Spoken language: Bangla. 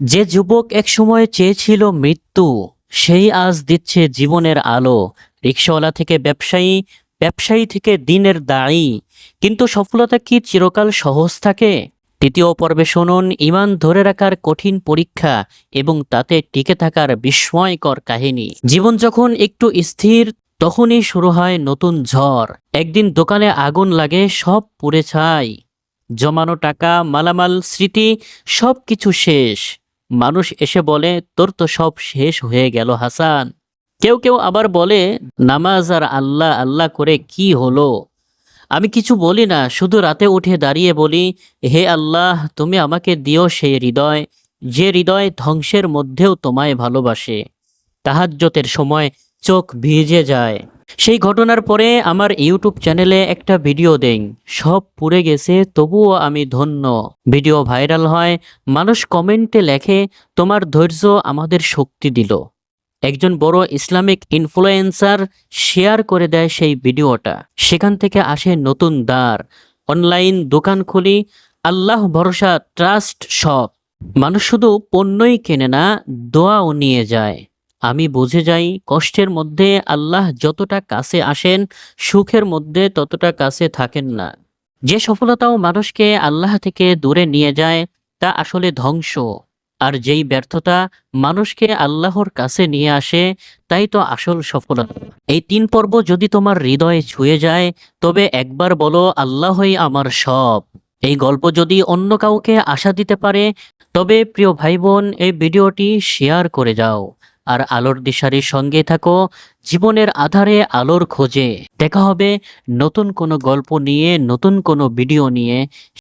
যে যুবক একসময় চেয়েছিল মৃত্যু, সেই আজ দিচ্ছে জীবনের আলো। রিক্সাওয়ালা থেকে ব্যবসায়ী ব্যবসায়ী থেকে দিনের দায়ী কিন্তু সফলতা কি চিরকাল সহজ থাকে? তৃতীয় পর্বে শুনুন, ইমান ধরে রাখার কঠিন পরীক্ষা এবং তাতে টিকে থাকার বিস্ময়কর কাহিনী। জীবন যখন একটু স্থির, তখনই শুরু হয় নতুন ঝড়। একদিন দোকানে আগুন লাগে, সব পুড়ে ছাই। জমানো টাকা, মালামাল, স্মৃতি সব কিছু শেষ। মানুষ এসে বলে, তোর তো সব শেষ হয়ে গেল হাসান। কেউ কেউ আবার বলে, নামাজ আর আল্লাহ আল্লাহ করে কি হলো? আমি কিছু বলি না, শুধু রাতে উঠে দাঁড়িয়ে বলি, হে আল্লাহ, তুমি আমাকে দিও সেই হৃদয়, যে হৃদয় ধ্বংসের মধ্যেও তোমায় ভালোবাসে। তাহাজ্জতের সময় চোখ ভিজে যায়। সেই ঘটনার পরে আমার ইউটিউব চ্যানেলে একটা ভিডিও দেন সব পুড়ে গেছে, তবুও আমি ধন্য। ভিডিও ভাইরাল হয়, মানুষ কমেন্টে লেখে, তোমার ধৈর্য আমাদের শক্তি দিল। একজন বড় ইসলামিক ইনফ্লুয়েন্সার শেয়ার করে দেয় সেই ভিডিওটা। সেখান থেকে আসে নতুন দ্বার। অনলাইন দোকান খুলি, আল্লাহ ভরসা, ট্রাস্ট সব। মানুষ শুধু পণ্যই কেনে না, দোয়াও নিয়ে যায়। আমি বুঝে যাই, কষ্টের মধ্যে আল্লাহ যতটা কাছে আসেন, সুখের মধ্যে ততটা কাছে থাকেন না। যে সফলতাও মানুষকে আল্লাহ থেকে দূরে নিয়ে যায়, তা আসলে ধ্বংস। আর যেই ব্যর্থতা মানুষকে আল্লাহর কাছে নিয়ে আসে, তাই তো আসল সফলতা। এই তিন পর্ব যদি তোমার হৃদয়ে ছুঁয়ে যায়, তবে একবার বলো, আল্লাহই আমার সব। এই গল্প যদি অন্য কাউকে আশা দিতে পারে, তবে প্রিয় ভাই বোন এই ভিডিওটি শেয়ার করে যাও। আর আলোর দিশারির সঙ্গে থাকো, জীবনের আধারে আলোর খোঁজে। দেখা হবে নতুন কোনো গল্প নিয়ে, নতুন কোনো ভিডিও নিয়ে।